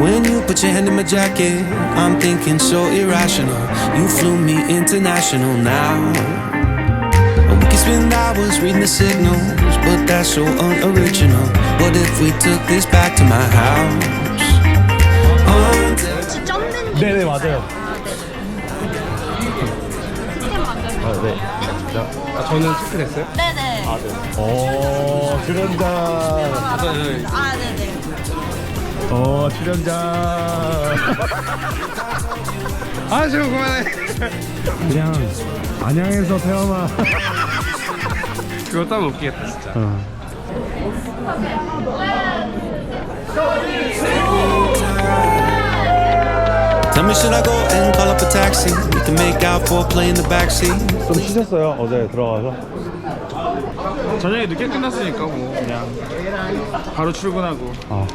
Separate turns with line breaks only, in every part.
When you put your hand in my jacket, I'm thinking so irrational. You flew me international now. We can spend hours reading the signals, but that's so unoriginal. What if we took this back to my house?
네네 맞아요. 아 네.
아, 저는 체크됐어요?
네네.
오 출연자.
아 네네.
어 출연자.
아, 지금 그만해.
그냥 안양에서 태어나.
그거 따면 웃기겠다, 진짜.
어.
Tell me, should I go and call up a taxi? We can make out for play in the backseat.
좀 쉬셨어요 어제 들어가서?
저녁에 늦게 끝났으니까 뭐 그냥 바로 출근하고
아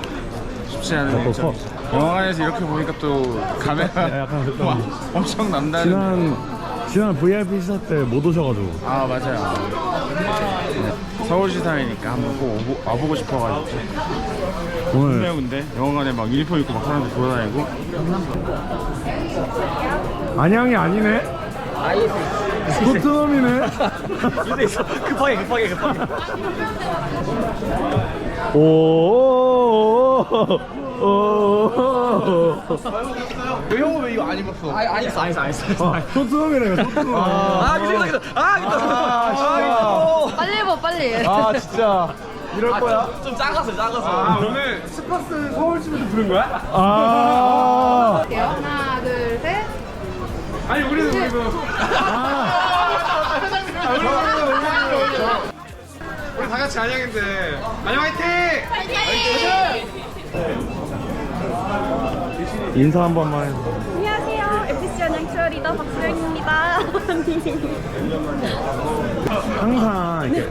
쉽지 않은
또
일정. 영화관에서 이렇게 보니까 또 카메라
약간 그랬던
와, 엄청 남다른.
지난 지난 VIP 시사 때 못 오셔가지고.
아 맞아요. 네. 서울시사회니까 한번 꼭 오고, 와보고 싶어가지고.
오늘
좋네요 근데 영화관에 막 유니폼 입고 막 사람들 돌아다니고.
안양이 아니네. 토 트넘이네.
급하게 급하게 급하게
오. 오.
왜 형은 왜 이거 안 입었어?
아, 안 했어 안 했어 안 했어
아, 토트넘이네. 토트넘.
아 그죠 그죠 아 그죠
빨리 해봐 빨리.
아 진짜 이럴 거야?
좀 작아서 작아서
아 오늘 스파스 서울집에서 부른 거야?
아.
하나 셋.
아니 우리는 우리도 우리 다 같이 안양인데 안녕 화이팅!
인사 한 번만 해.
안녕하세요. FC 안양 치어리더 박수영입니다.
항상 이렇게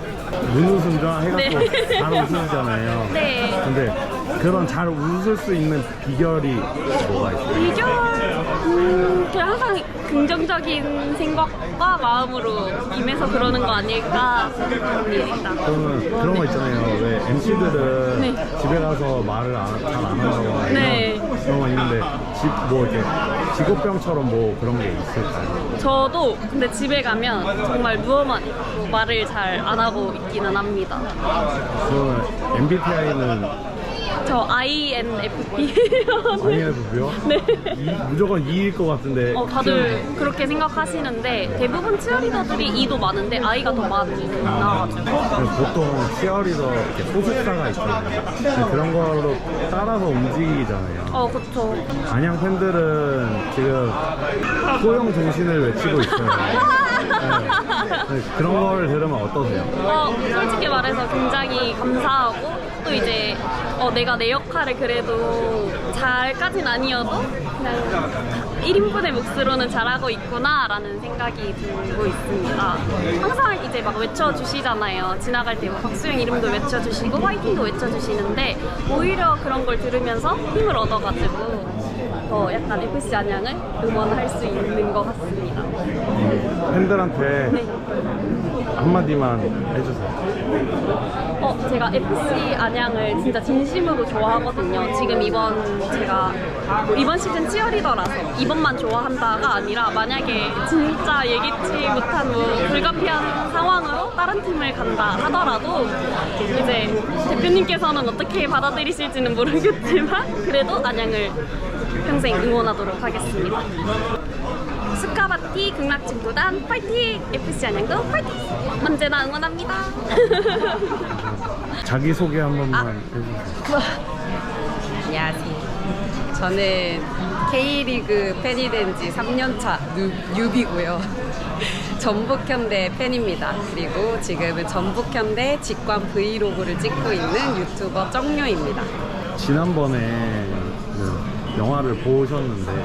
눈웃음전 해갖고
네.
잘 웃으시잖아요.
네.
근데 그런 잘 웃을 수 있는 비결이 뭐가 있어요?
비결 음, 그냥 항상 긍정적인 생각과 마음으로 임해서 그러는 거 아닐까 합니다.
저는 그런 거 있잖아요. 왜 MC들은
네.
집에 가서 말을 잘 안 한다고
네.
그런 거 있는데 집 뭐 이렇게 직업병처럼 뭐 그런 게 있을까요?
저도 근데 집에 가면 정말 누워만 있고 말을 잘 안 하고 있기는 합니다.
저는 MBTI는
저 INFP예요.
INFP요?
네.
무조건 2일 것 같은데
어, 다들 그렇게 생각하시는데 대부분 치어리더들이 E도 많은데 I가 더 많아가지고
보통 치어리더 이렇게 소속사가 있잖아요. 근데 그런 걸로 따라서 움직이잖아요.
어 그쵸
안양 팬들은 지금 소형 정신을 외치고 있어요. 네. 네, 그런 걸 들으면 어떠세요?
어, 솔직히 말해서 굉장히 감사하고 또 이제 어, 내가 내 역할을 그래도 잘까진 아니어도 그냥 1인분의 몫으로는 잘하고 있구나 라는 생각이 들고 있습니다. 항상 이제 막 외쳐주시잖아요. 지나갈 때뭐 박수영 이름도 외쳐주시고 화이팅도 외쳐주시는데 오히려 그런 걸 들으면서 힘을 얻어가지고 더 약간 FC 안양을 응원할 수 있는 것 같습니다.
팬들한테
네.
한마디만 해주세요.
어, 제가 FC 안양을 진짜 진심으로 좋아하거든요. 지금 이번 제가 뭐 이번 시즌 치어리더라서 이번만 좋아한다가 아니라 만약에 진짜 예기치 못한 뭐 불가피한 상황으로 다른 팀을 간다 하더라도 이제 대표님께서는 어떻게 받아들이실지는 모르겠지만 그래도 안양을 평생 응원하도록 하겠습니다. 스카바티 극락진구단 파이팅! FC 안양도 파이팅! 언제나 응원합니다.
자기소개 한 번만
아.
해주세요.
안녕하세요. 저는 K리그 팬이 된 지 3년차 뉴비고요. 전북현대 팬입니다. 그리고 지금은 전북현대 직관 브이로그를 찍고 있는 유튜버 정료입니다.
지난번에 그 영화를 보셨는데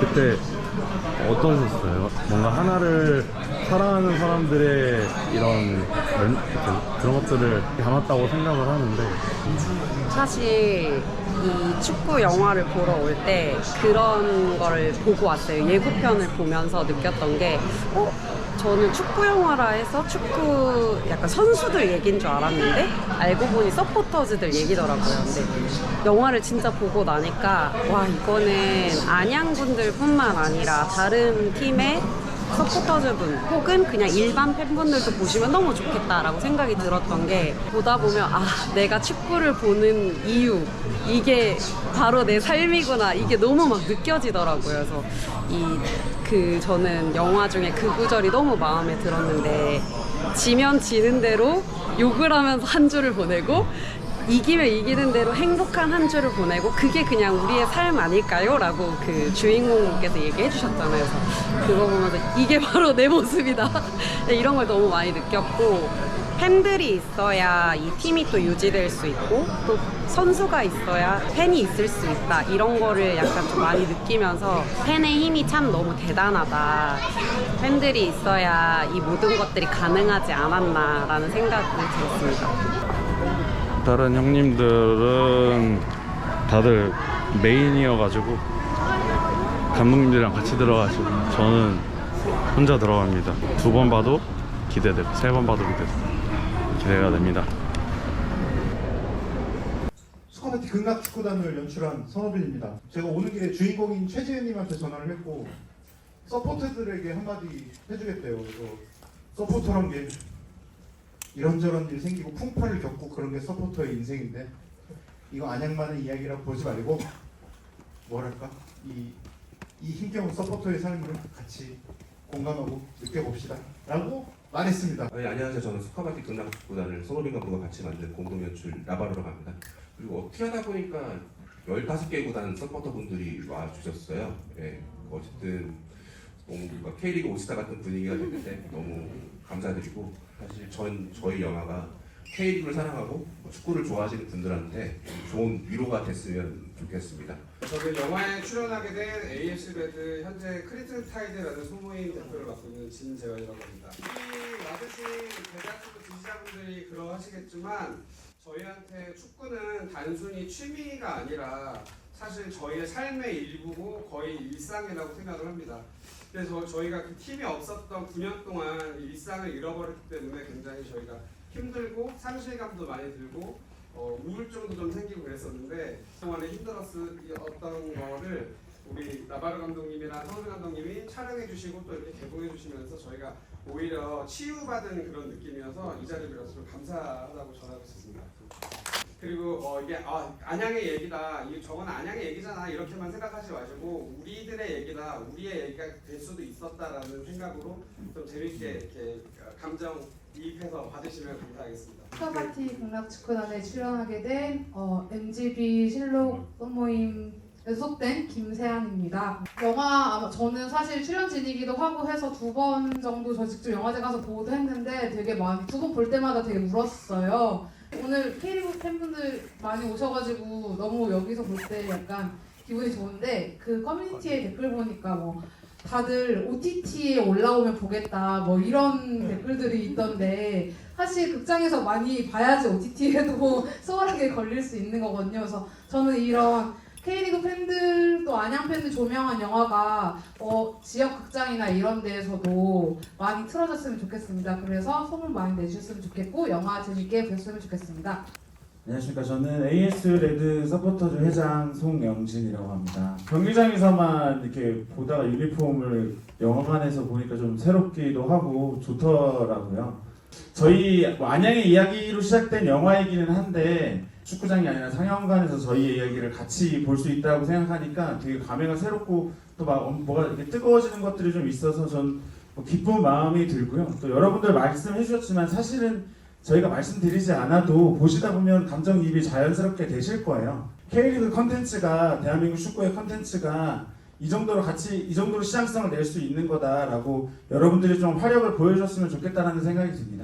그때 어떠셨어요? 뭔가 하나를 사랑하는 사람들의 이런 멘- 그런 것들을 담았다고 생각을 하는데
사실 이 축구 영화를 보러 올 때 그런 걸 보고 왔어요. 예고편을 보면서 느꼈던 게, 어? 저는 축구 영화라 해서 축구 약간 선수들 얘기인 줄 알았는데 알고 보니 서포터즈들 얘기더라고요. 근데 영화를 진짜 보고 나니까 와 이거는 안양분들뿐만 아니라 다른 팀의 서포터즈분 혹은 그냥 일반 팬분들도 보시면 너무 좋겠다라고 생각이 들었던 게 보다 보면 아 내가 축구를 보는 이유 이게 바로 내 삶이구나 이게 너무 막 느껴지더라고요. 그래서 이 그 저는 영화 중에 그 구절이 너무 마음에 들었는데 지면 지는 대로 욕을 하면서 한 주를 보내고 이기면 이기는 대로 행복한 한 주를 보내고 그게 그냥 우리의 삶 아닐까요? 라고 그 주인공께서 얘기해 주셨잖아요. 그래서 그거 보면서 이게 바로 내 모습이다. 이런 걸 너무 많이 느꼈고 팬들이 있어야 이 팀이 또 유지될 수 있고 또 선수가 있어야 팬이 있을 수 있다. 이런 거를 약간 좀 많이 느끼면서 팬의 힘이 참 너무 대단하다. 팬들이 있어야 이 모든 것들이 가능하지 않았나라는 생각이 들었습니다.
다른 형님들은 다들 메인이어가지고 감독님들이랑 같이 들어가시고 저는 혼자 들어갑니다. 두 번 봐도 기대되고 세 번 봐도 기대되고 기대가 됩니다.
스카마티 극락 축구단을 연출한 선호빈입니다. 제가 오는 길에 주인공인 최지은님한테 전화를 했고 서포터들에게 한마디 해주겠대요. 그래서 서포터란 게 이런저런 일 생기고 풍파를 겪고 그런 게 서포터의 인생인데 이거 안양만의 이야기라고 보지 말고 뭐랄까 이, 이 힘겨운 서포터의 삶을 같이 공감하고 느껴봅시다 라고 말했습니다.
네, 안녕하세요. 저는 스카마티 극락축구단을 손호빈 감독과 같이 만든 공동 연출 라바로라고 합니다. 그리고 어떻게 하다 보니까 15개 구단 서포터분들이 와주셨어요. 예, 어쨌든 너무 뭔가 K리그 올스타 같은 분위기가 됐는데 너무 감사드리고 사실 전 저희 영화가 K리그를 사랑하고 축구를 좋아하시는 분들한테 좋은 위로가 됐으면 좋겠습니다.
저는 영화에 출연하게 된 AFC 레드 현재 크리튼 타이드라는 소모임 대표를 맡고 있는 진재환이라고 합니다. 이 와주신 대다수 지지자분들이 그러하시겠지만 저희한테 축구는 단순히 취미가 아니라 사실 저희의 삶의 일부고 거의 일상이라고 생각을 합니다. 그래서 저희가 그 팀이 없었던 9년 동안 일상을 잃어버렸기 때문에 굉장히 저희가 힘들고 상실감도 많이 들고 어, 우울증도 좀 생기고 그랬었는데 그동안에 힘들었던 거를 우리 나바르 감독님이랑 성훈 감독님이 촬영해 주시고 또 이렇게 개봉해 주시면서 저희가 오히려 치유받은 그런 느낌이어서 이 자리를 빌어서 좀 감사하다고 전하고 싶습니다. 그리고 어, 이게 아, 안양의 얘기다, 이 저건 안양의 얘기잖아 이렇게만 생각하지 마시고 우리들의 얘기다, 우리의 얘기가 될 수도 있었다라는 생각으로 좀 재밌게 이렇게 감정 이입해서 봐주시면 감사하겠습니다.
스카바티 극락축구단에 출연하게 된 어, MGB 실록 소모임에 소속된 김세안입니다. 영화 아마 저는 사실 출연진이기도 하고 해서 두 번 정도 저 직접 영화제 가서 보고도 했는데 되게 많이 두 번 볼 때마다 되게 울었어요. 오늘 K리그 팬분들 많이 오셔가지고 너무 여기서 볼 때 약간 기분이 좋은데 그 커뮤니티에 댓글 보니까 뭐 다들 OTT에 올라오면 보겠다 뭐 이런 댓글들이 있던데 사실 극장에서 많이 봐야지 OTT에도 수월하게 걸릴 수 있는 거거든요. 그래서 저는 이런 K리그 팬들 또 안양 팬들 조명한 영화가 어, 지역 극장이나 이런 데에서도 많이 틀어졌으면 좋겠습니다. 그래서 소문 많이 내주셨으면 좋겠고 영화 재밌게 보셨으면 좋겠습니다.
안녕하십니까. 저는 AS 레드 서포터즈 회장 송영진이라고 합니다. 경기장에서만 이렇게 보다가 유니폼을 영화관에서 보니까 좀 새롭기도 하고 좋더라고요. 저희 뭐 안양의 이야기로 시작된 영화이기는 한데 축구장이 아니라 상영관에서 저희의 이야기를 같이 볼 수 있다고 생각하니까 되게 감회가 새롭고 또 막 뭐가 이렇게 뜨거워지는 것들이 좀 있어서 전 뭐 기쁜 마음이 들고요. 또 여러분들 말씀해 주셨지만 사실은 저희가 말씀드리지 않아도 보시다 보면 감정이입이 자연스럽게 되실 거예요. K리그 컨텐츠가 대한민국 축구의 컨텐츠가 이 정도로 같이 이 정도로 시장성을 낼 수 있는 거다라고 여러분들이 좀 화력을 보여줬으면 좋겠다라는 생각이 듭니다.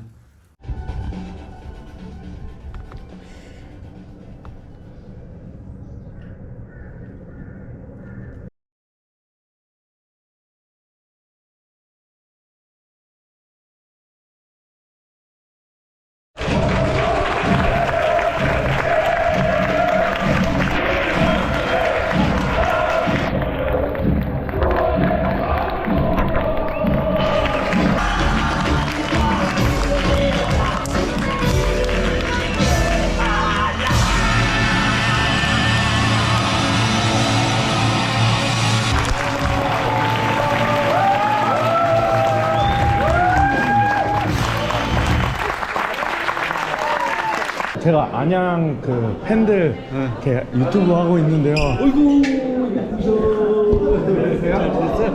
제가 안양 그 팬들 이렇게 유튜브 하고 있는데요.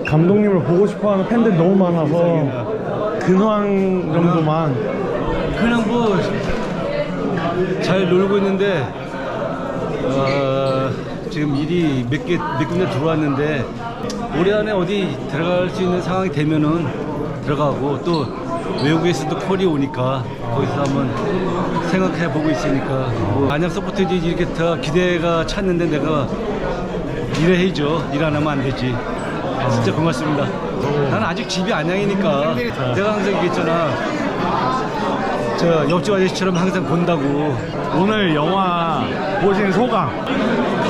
감독님을 보고 싶어하는 팬들 너무 많아서 근황 정도만
그냥 뭐 잘 놀고 있는데 어, 지금 일이 몇 개 몇 군데 들어왔는데 올해 안에 어디 들어갈 수 있는 상황이 되면은 들어가고 또 외국에서 또 콜이 오니까 거기서 한번 생각해 보고 있으니까 뭐 안양 서포트들이 이렇게 더 기대가 찼는데 내가 일을 해야죠 일 안 하면 안 되지. 진짜 고맙습니다. 나는 아직 집이 안양이니까 내가 항상 얘기했잖아. 저 옆집 아저씨처럼 항상 본다고.
오늘 영화 보신 소감?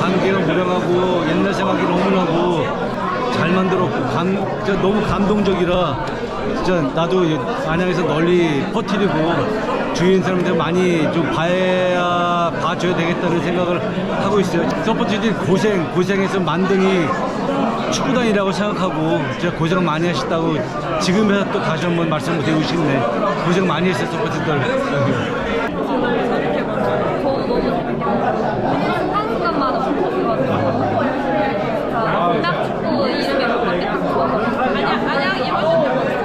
관계가 무량하고 옛날 생각이 너무 나고 잘 만들었고 감, 진짜 너무 감동적이라 진짜 나도 이 안양에서 널리 퍼뜨리고 주위인 사람들 많이 좀 봐야 봐줘야 되겠다는 생각을 하고 있어요. 서포트들 고생 고생해서 만등이 축구단이라고 생각하고 진짜 고생 많이 하셨다고 지금에서 또 다시 한번 말씀을 드리고 싶네. 고생 많이 했어요 서포트들.
저렇게 먼저 저 너무 재밌게 봤어요. 순간순간마다 붙어가지고 진짜 딱 축구 이름이 뭔가 딱 좋아서 안녕 안녕 이러고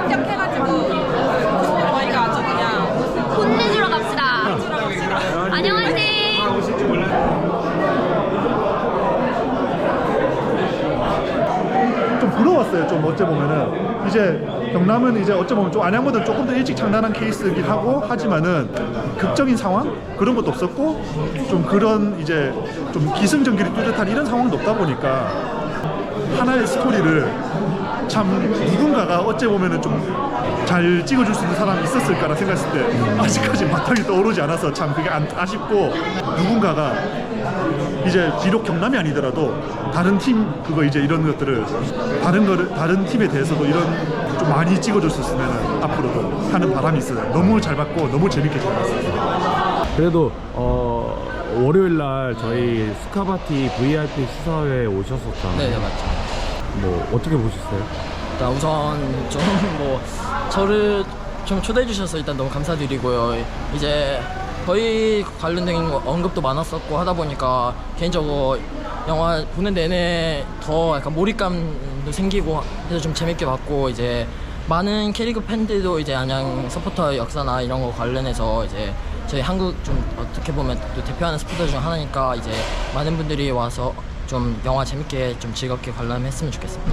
공격해가지고 저희가 아주 그냥 혼내주러 갑시다. 안녕하세요.
좀 부러웠어요. 좀 어째 보면은 이제 경남은 이제 어째 보면 좀 안양보다 조금 더 일찍 창단한 케이스이긴 하고 하지만은 극적인 상황 그런 것도 없었고 좀 그런 이제 좀 기승전결이 뚜렷한 이런 상황도 없다 보니까 하나의 스토리를 참 누군가가 어째 보면은 좀 잘 찍어줄 수 있는 사람이 있었을까라 생각했을 때 아직까지 마땅히 떠오르지 않아서 참 그게 안- 아쉽고 누군가가 이제 비록 경남이 아니더라도 다른 팀 그거 이제 이런 것들을 다른 거를 다른 팀에 대해서도 이런 좀 많이 찍어줄 수 있으면 앞으로도 하는 바람이 있어요. 너무 잘 봤고 너무 재밌게 잘 봤어요.
그래도 어 월요일 날 저희 스카바티 VIP 시사회에 오셨었잖아요.
네, 네, 맞죠.
뭐 어떻게 보셨어요?
일단 우선 좀 뭐 저를 좀 초대해 주셔서 일단 너무 감사드리고요. 이제 저희 관련된 거 언급도 많았었고 하다 보니까 개인적으로 영화 보는 내내 더 약간 몰입감도 생기고 해서 좀 재밌게 봤고 이제 많은 캐리그 팬들도 이제 안양 서포터 역사나 이런 거 관련해서 이제 저희 한국 좀 어떻게 보면 또 대표하는 스포터 중 하나니까 이제 많은 분들이 와서 좀 영화 재밌게 좀 즐겁게 관람했으면 좋겠습니다.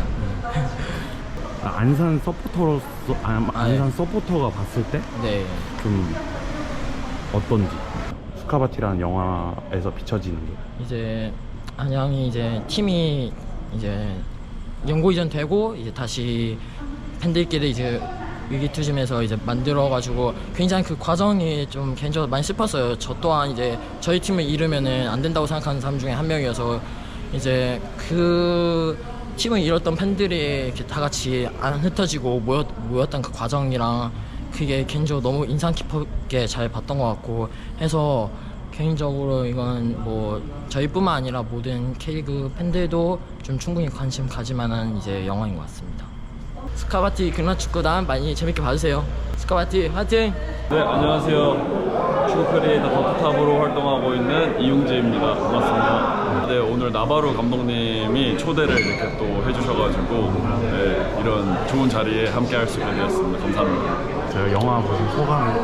아, 안산 서포터로서 아, 안산 서포터가 봤을 때
네.
좀 어떤지 스카바티라는 영화에서 비춰지는 게
이제 안양이 이제 팀이 이제 연고 이전 되고 이제 다시 팬들끼리 이제 위기투심에서 이제 만들어가지고 굉장히 그 과정이 좀 개인적으로 많이 슬펐어요. 저 또한 이제 저희 팀을 잃으면은 안 된다고 생각하는 사람 중에 한 명이어서 이제 그 팀을 잃었던 팬들이 이렇게 다 같이 안 흩어지고 모였, 모였던 그 과정이랑 그게 개인적으로 너무 인상 깊게 잘 봤던 것 같고 해서 개인적으로 이건 뭐 저희뿐만 아니라 모든 K리그 팬들도 좀 충분히 관심 가질 만한 이제 영화인 것 같습니다. 스카바티 극락축구단 많이 재밌게 봐주세요. 스카바티 화이팅!
네, 안녕하세요. 축구 크리에이터 더트탑으로 활동하고 있는 이용재입니다. 반갑습니다. 네, 오늘 나바로 감독님이 초대를 이렇게 또 해주셔가지고 네, 이런 좋은 자리에 함께 할 수 있게 되었습니다. 감사합니다.
제가 영화 보신 소감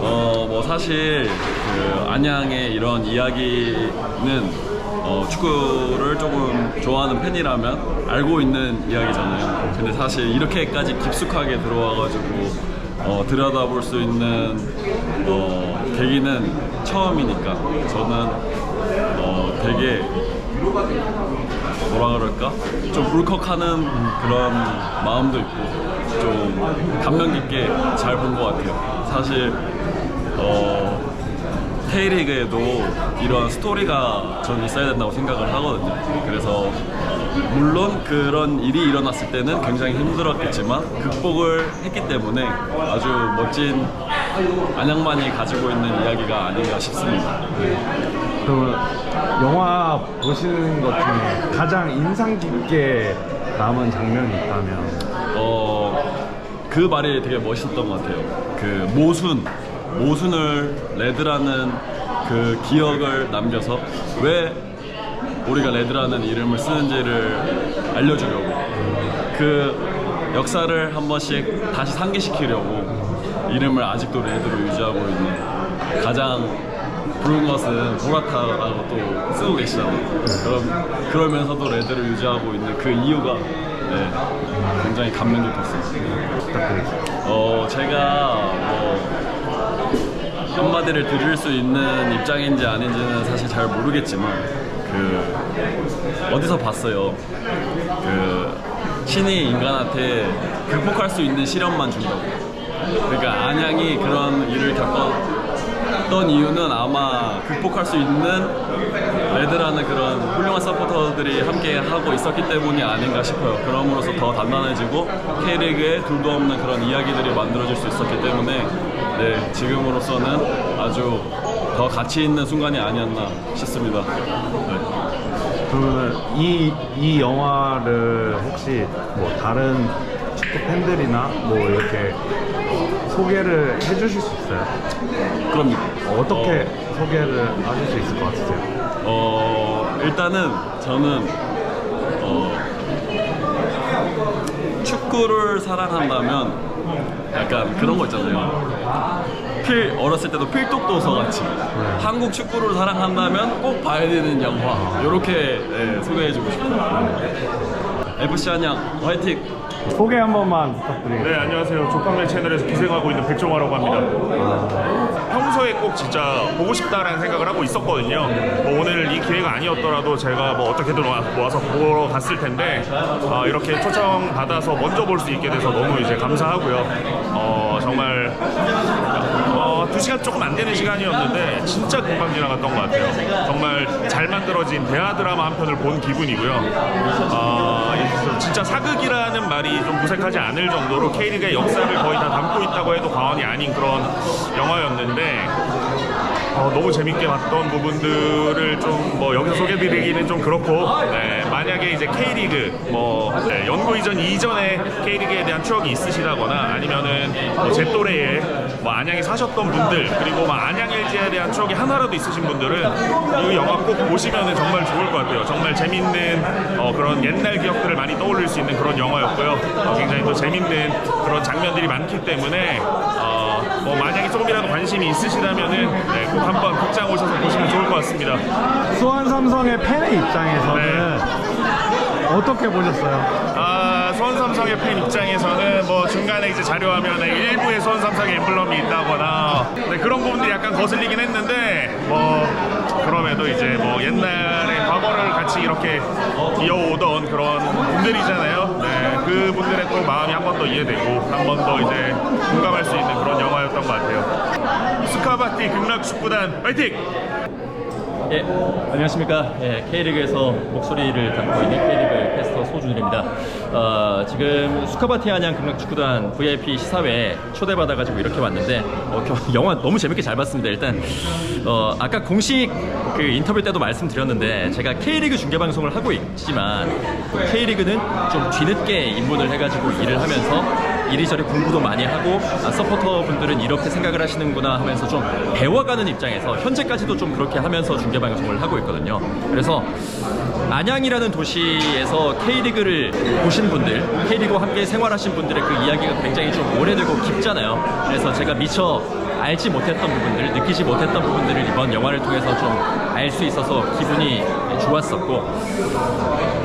어, 뭐 사실 그 안양의 이런 이야기는 어, 축구를 조금 좋아하는 팬이라면 알고 있는 이야기잖아요. 근데 사실 이렇게까지 깊숙하게 들어와가지고 어, 들여다볼 수 있는 어, 계기는 처음이니까 저는 어, 되게 뭐라 그럴까 좀 울컥하는 그런 마음도 있고 좀 감명 깊게 잘 본 것 같아요. 사실 어, K리그에도 이런 스토리가 저는 있어야 된다고 생각을 하거든요. 그래서 물론 그런 일이 일어났을 때는 굉장히 힘들었겠지만 극복을 했기 때문에 아주 멋진 안양만이 가지고 있는 이야기가 아닌가 싶습니다.
그러면 영화 보시는 것 중에 가장 인상 깊게 남은 장면이 있다면
어, 그 말이 되게 멋있었던 것 같아요. 그 모순, 모순을 레드라는 그 기억을 남겨서 왜 우리가 레드라는 이름을 쓰는지를 알려주려고 그 역사를 한 번씩 다시 상기시키려고 이름을 아직도 레드로 유지하고 있는 가장 부른 것은 보라타라고 또 쓰고 계시잖아요. 그럼 그러면서도 레드를 유지하고 있는 그 이유가 네, 굉장히 감명 깊었어요. 어 제가 뭐 한마디를 드릴 수 있는 입장인지 아닌지는 사실 잘 모르겠지만 그 어디서 봤어요. 그 신이 인간한테 극복할 수 있는 시련만 준다고. 그러니까 안양이 그런 일을 겪 었던 이유는 아마 극복할 수 있는 레드라는 그런 훌륭한 서포터들이 함께 하고 있었기 때문이 아닌가 싶어요. 그럼으로써 더 단단해지고 K리그에 둘도 없는 그런 이야기들이 만들어질 수 있었기 때문에 네, 지금으로서는 아주 더 가치 있는 순간이 아니었나 싶습니다. 네.
그러면은 이, 이 영화를 혹시 뭐 다른 축구 팬들이나 뭐 이렇게 소개를 해주실 수 있어요?
그럼
어떻게 소개를 하실 수 있을 것 같으세요?
어 일단은 저는 어 축구를 사랑한다면 약간 그런 거 있잖아요. 필 어렸을 때도 필독도서 같이 한국 축구를 사랑한다면 꼭 봐야 되는 영화 이렇게 네, 소개해주고 싶어요. FC 안양 화이팅!
소개 한 번만 부탁드리겠습니다.
네 안녕하세요. 조팡맨 채널에서 기생하고 있는 백종화라고 합니다. 평소에 꼭 진짜 보고 싶다라는 생각을 하고 있었거든요. 뭐 오늘 이 기회가 아니었더라도 제가 뭐 어떻게든 와, 와서 보러 갔을 텐데 아, 이렇게 초청 받아서 먼저 볼 수 있게 돼서 너무 이제 감사하고요. 어, 정말 어, 두 시간 조금 안 되는 시간이었는데 진짜 금방 지나갔던 것 같아요. 정말 잘 만들어진 대하 드라마 한 편을 본 기분이고요. 아, 이- 진짜 사극이라는 말이 좀 무색하지 않을 정도로 K리그의 역사를 거의 다 담고 있다고 해도 과언이 아닌 그런 영화였는데 어, 너무 재밌게 봤던 부분들을 좀 뭐 여기서 소개드리기는 좀 그렇고 네, 만약에 이제 K리그 뭐 네, 연고 이전 이전에 K리그에 대한 추억이 있으시다거나 아니면은 뭐제 또래에 뭐 안양에 사셨던 분들 그리고 막 안양 LG에 대한 추억이 하나라도 있으신 분들은 이 영화 꼭 보시면은 정말 좋을 것 같아요. 정말 재밌는 어, 그런 옛날 기억들을 많이 떠올릴 수 있는 그런 영화였고요. 어, 굉장히 또 재밌는 그런 장면들이 많기 때문에 어, 뭐 만약에 조금이라도 관심이 있으시다면은 네, 꼭 한번 극장 오셔서 보시면 좋을 것 같습니다.
수원 삼성의 팬의 입장에서는 어떻게 보셨어요?
아, 수원 삼성의 팬 입장에서는 뭐 중간에 이제 자료화면에 일부의 수원 삼성의 엠블럼이 있다거나 네, 그런 부분들이 약간 거슬리긴 했는데 뭐 그럼에도 이제 뭐 옛날에 과거를 같이 이렇게 이어오던 그런 분들이잖아요. 네, 그 분들의 또 마음이 한 번 더 이해되고 한 번 더 이제 공감할 수 있는 그런 영화였던 것 같아요. 스카바티 극락 축구단 화이팅!
예, 안녕하십니까. 예, K리그에서 목소리를 담고 있는 K리그 캐스터 소준일입니다. 어, 지금 수카바티 안양 극락축구단 VIP 시사회에 초대받아가지고 이렇게 왔는데, 어, 겨- 영화 너무 재밌게 잘 봤습니다. 일단, 어, 아까 공식 그 인터뷰 때도 말씀드렸는데, 제가 K리그 중계방송을 하고 있지만, K리그는 좀 뒤늦게 입문을 해가지고 일을 하면서 이리저리 공부도 많이 하고 아, 서포터 분들은 이렇게 생각을 하시는구나 하면서 좀 배워가는 입장에서 현재까지도 좀 그렇게 하면서 중계 방송을 하고 있거든요. 그래서 안양이라는 도시에서 K리그를 보신 분들, K리그와 함께 생활하신 분들의 그 이야기가 굉장히 좀 오래되고 깊잖아요. 그래서 제가 미처 알지 못했던 부분들, 느끼지 못했던 부분들을 이번 영화를 통해서 좀 알 수 있어서 기분이 좋았었고,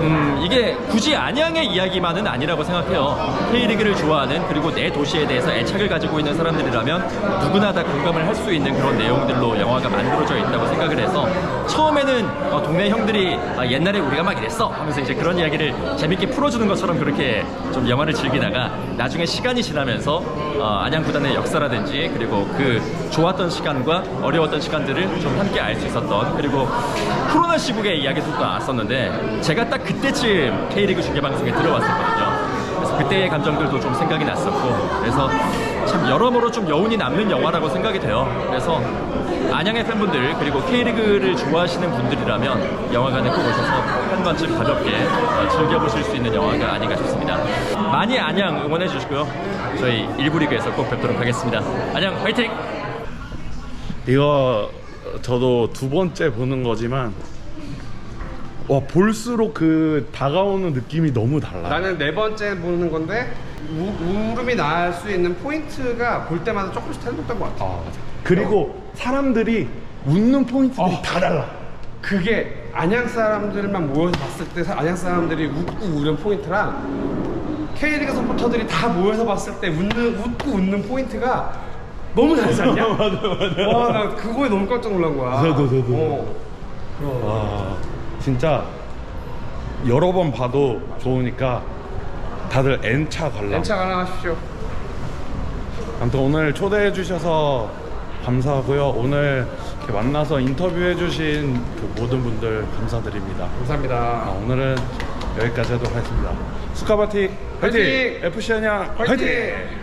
음, 이게 굳이 안양의 이야기만은 아니라고 생각해요. K리그를 좋아하는 그리고 내 도시에 대해서 애착을 가지고 있는 사람들이라면 누구나 다 공감을 할 수 있는 그런 내용들로 영화가 만들어져 있다고 생각을 해서 처음에는 어, 동네 형들이 아, 옛날에 우리가 막 이랬어 하면서 이제 그런 이야기를 재밌게 풀어주는 것처럼 그렇게 좀 영화를 즐기다가 나중에 시간이 지나면서 어, 안양 구단의 역사라든지 그리고 그 좋았던 시간과 어려웠던 시간들을 좀 함께 알 수 있었던 그리고 코로나 시국의 이야기도 나왔었는데 제가 딱 그때쯤 K리그 중계방송에 들어왔었거든요. 그래서 그때의 감정들도 좀 생각이 났었고 그래서 참 여러모로 좀 여운이 남는 영화라고 생각이 돼요. 그래서 안양의 팬분들 그리고 K리그를 좋아하시는 분들이라면 영화관에 꼭 오셔서 한 번쯤 가볍게 어, 즐겨보실 수 있는 영화가 아닌가 싶습니다. 많이 안양 응원해 주시고요. 저희 일부 리그에서 꼭 뵙도록 하겠습니다. 안녕 화이팅!
이거 저도 두 번째 보는 거지만 와 볼수록 그 다가오는 느낌이 너무 달라.
나는 네 번째 보는 건데 우, 울음이 날 수 있는 포인트가 볼 때마다 조금씩 달랐던 것 같아.
그리고 사람들이 웃는 포인트들이 다 달라.
그게 안양 사람들만 모여서 봤을 때 사- 안양 사람들이 웃고 우는 포인트랑 K리그 서포터들이 다 모여서 봤을 때 웃는 웃고 웃는 포인트가 너무 다르지 않냐?
맞아 맞아.
와, 나 그거에 너무 깜짝 놀란 거야.
저도 저도.
어.
와 진짜 여러 번 봐도 좋으니까 다들 N차 관람.
연차 관람하십시오.
아무튼 오늘 초대해 주셔서 감사하고요. 오늘 이렇게 만나서 인터뷰해 주신 그 모든 분들 감사드립니다.
감사합니다.
아, 오늘은 여기까지 하도록 하겠습니다. 스카바티 화이팅! FC
화이팅!
화이팅!